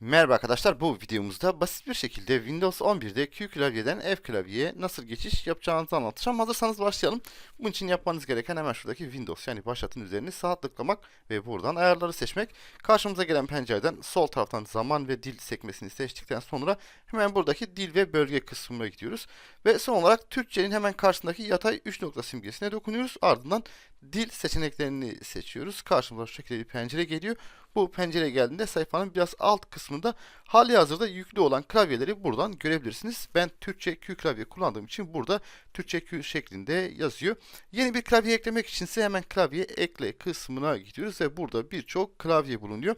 Merhaba arkadaşlar bu videomuzda basit bir şekilde Windows 11'de Q klavyeden F klavyeye nasıl geçiş yapacağınızı anlatacağım. Hazırsanız başlayalım. Bunun için yapmanız gereken hemen şuradaki Windows yani başlatın üzerine sağ tıklamak ve buradan ayarları seçmek. Karşımıza gelen pencereden sol taraftan zaman ve dil sekmesini seçtikten sonra hemen buradaki dil ve bölge kısmına gidiyoruz. Ve son olarak Türkçenin hemen karşısındaki yatay 3 nokta simgesine dokunuyoruz. Ardından dil seçeneklerini seçiyoruz. Karşımıza şu şekilde bir pencere geliyor. Bu pencere geldiğinde sayfanın biraz alt kısmında hali hazırda yüklü olan klavyeleri buradan görebilirsiniz. Ben Türkçe Q klavye kullandığım için burada Türkçe Q şeklinde yazıyor. Yeni bir klavye eklemek içinse hemen klavye ekle kısmına gidiyoruz ve burada birçok klavye bulunuyor.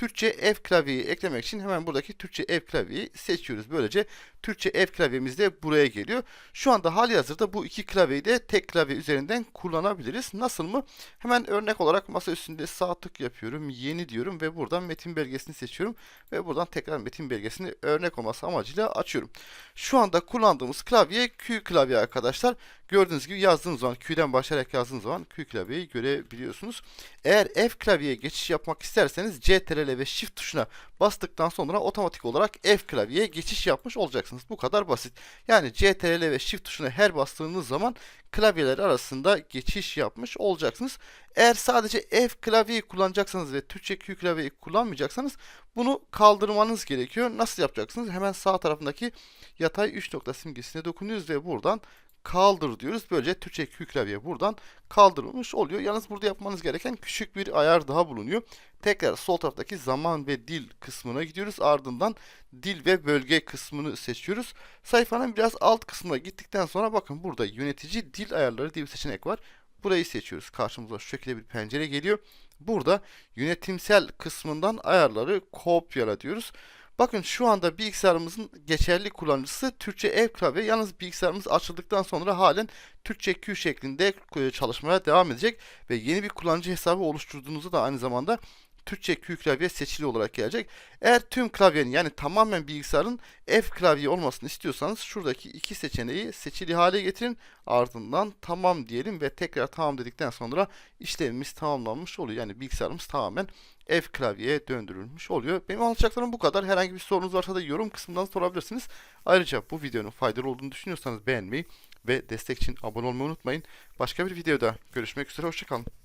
Türkçe F klavyeyi eklemek için hemen buradaki Türkçe F klavyeyi seçiyoruz. Böylece Türkçe F klavyemiz de buraya geliyor. Şu anda hali hazırda bu iki klavyeyi de tek klavye üzerinden kullanabiliriz. Nasıl mı? Hemen örnek olarak masa üstünde sağ tık yapıyorum. Yeni diyorum ve buradan metin belgesini seçiyorum. Ve buradan tekrar metin belgesini örnek olması amacıyla açıyorum. Şu anda kullandığımız klavye Q klavye arkadaşlar. Gördüğünüz gibi yazdığınız zaman Q'den başlayarak yazdığınız zaman Q klavyeyi görebiliyorsunuz. Eğer F klavyeye geçiş yapmak isterseniz CTRL ve Shift tuşuna bastıktan sonra otomatik olarak F klavyeye geçiş yapmış olacaksınız. Bu kadar basit. Yani CTRL ve Shift tuşuna her bastığınız zaman klavyeler arasında geçiş yapmış olacaksınız. Eğer sadece F klavyeyi kullanacaksanız ve Türkçe Q klavyeyi kullanmayacaksanız bunu kaldırmanız gerekiyor. Nasıl yapacaksınız? Hemen sağ tarafındaki yatay 3 nokta simgesine dokunuyoruz ve buradan kaldır diyoruz. Böylece Türkçe klavye buradan kaldırılmış oluyor. Yalnız burada yapmanız gereken küçük bir ayar daha bulunuyor. Tekrar sol taraftaki zaman ve dil kısmına gidiyoruz. Ardından dil ve bölge kısmını seçiyoruz. Sayfanın biraz alt kısmına gittikten sonra bakın burada yönetici dil ayarları diye bir seçenek var. Burayı seçiyoruz. Karşımıza şu şekilde bir pencere geliyor. Burada yönetimsel kısmından ayarları kopyala diyoruz. Bakın şu anda bilgisayarımızın geçerli kullanıcısı Türkçe F klavye. Yalnız bilgisayarımız açıldıktan sonra halen Türkçe Q şeklinde e, çalışmaya devam edecek. Ve yeni bir kullanıcı hesabı oluşturduğunuzda da aynı zamanda Türkçe Q klavye seçili olarak gelecek. Eğer tüm klavyenin yani tamamen bilgisayarın F klavye olmasını istiyorsanız şuradaki iki seçeneği seçili hale getirin. Ardından tamam diyelim ve tekrar tamam dedikten sonra işlemimiz tamamlanmış oluyor. Yani bilgisayarımız tamamen F klavyeye döndürülmüş oluyor. Benim anlatacaklarım bu kadar. Herhangi bir sorunuz varsa da yorum kısmından sorabilirsiniz. Ayrıca bu videonun faydalı olduğunu düşünüyorsanız beğenmeyi ve destek için abone olmayı unutmayın. Başka bir videoda görüşmek üzere. Hoşçakalın.